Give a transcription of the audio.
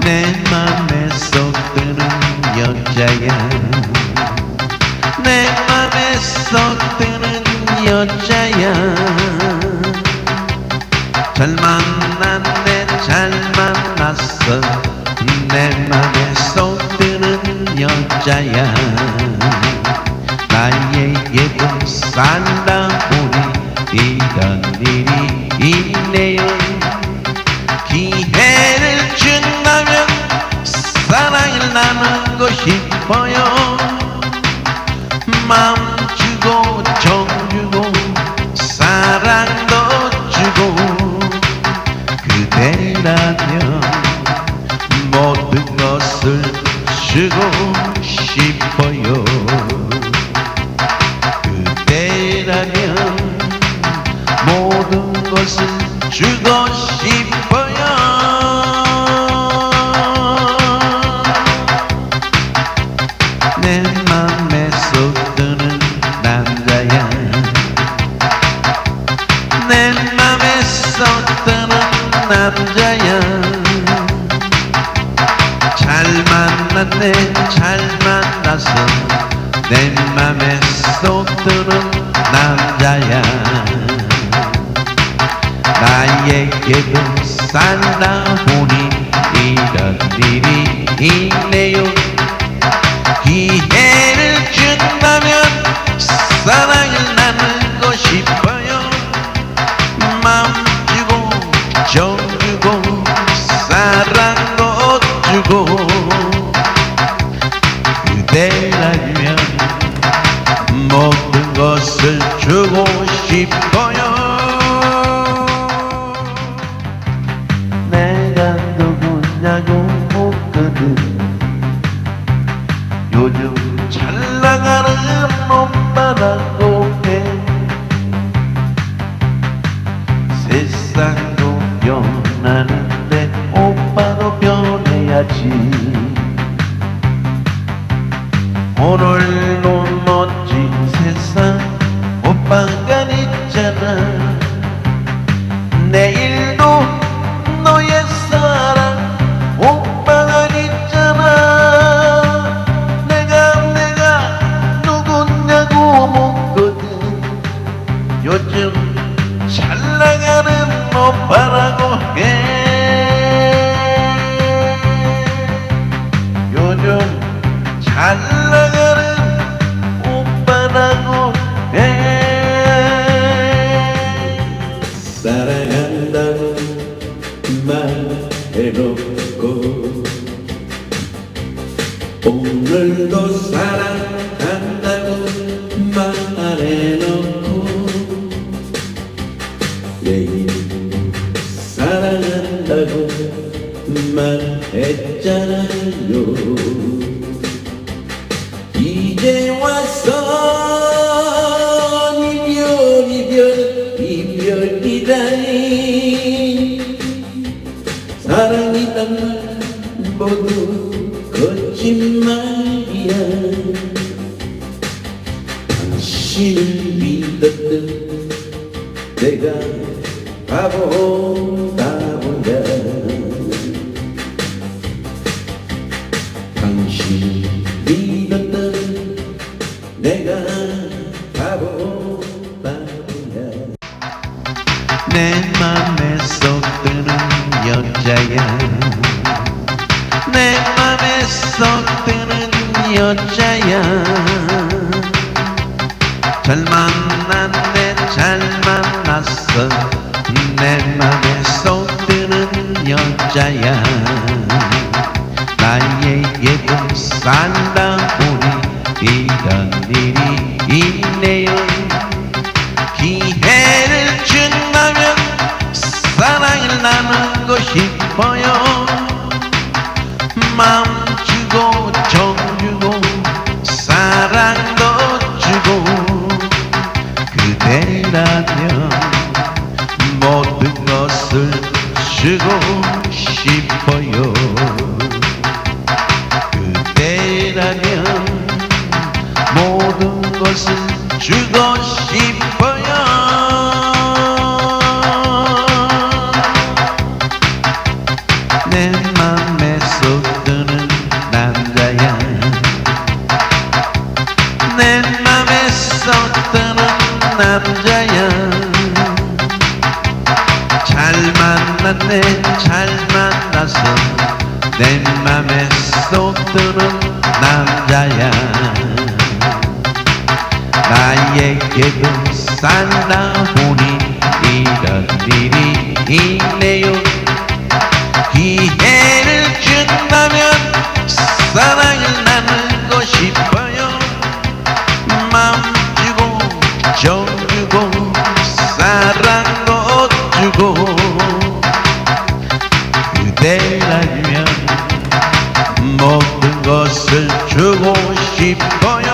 내 맘에 쏙 드는 여자야. 내 맘에 쏙 드는 여자야. 잘 만났네 잘 만났어. 내 맘에 쏙 드는 여자야. 나에게도 살다 보니 이런 일이 나누고 싶어요. 마음 주고 정 주고 사랑도 주고 그대라면 모든 것을 주고 싶어요. 그대라면 모든 것을 주고 내 맘에 쏙 드는 남자야. 내 맘에 쏙 드는 남자야. 잘 만났네 잘 만났어 내 맘에 쏙 드는 남자야. 나에게도 살다 보니 이런 일이 있네요. 기회 를 준다면 사랑을 나누고 싶어요 마음 주고 정 주고 사랑도 주고 그대라면 모든 것을 주고 싶어요. 내가 누구냐고 묻거든. 요즘 잘 나가는 오빠라고 해 세상도 변하는데 오빠도 변해야지. 오늘도 사랑한다고 말해놓고 오늘도 사랑 사랑이란 말 모두 거짓말이야. 당신을 믿었던 내가 바보 바보야 당신을 믿었던 내가 바보 바보야 내 맘에 쏙 드는 여자야 내 맘에 쏙 드는 여자야. 잘 만났네 잘 만났어. 내 맘에 쏙 드는 여자야. 나에게도 살다 보니 이런 일 내 맘에 쏟드는 남자야. 내 맘에 쏟드는 남자야. 잘 만났네 잘 만나서 내 맘에 쏟드는 남자야. 나에게도 살다 보니 이런 일이 있네요. 기회를 준다면 사랑을 나누고 싶어요 마음 주고 정 주고 사랑도 주고. 그대라면 모든 것을 주고 싶어요.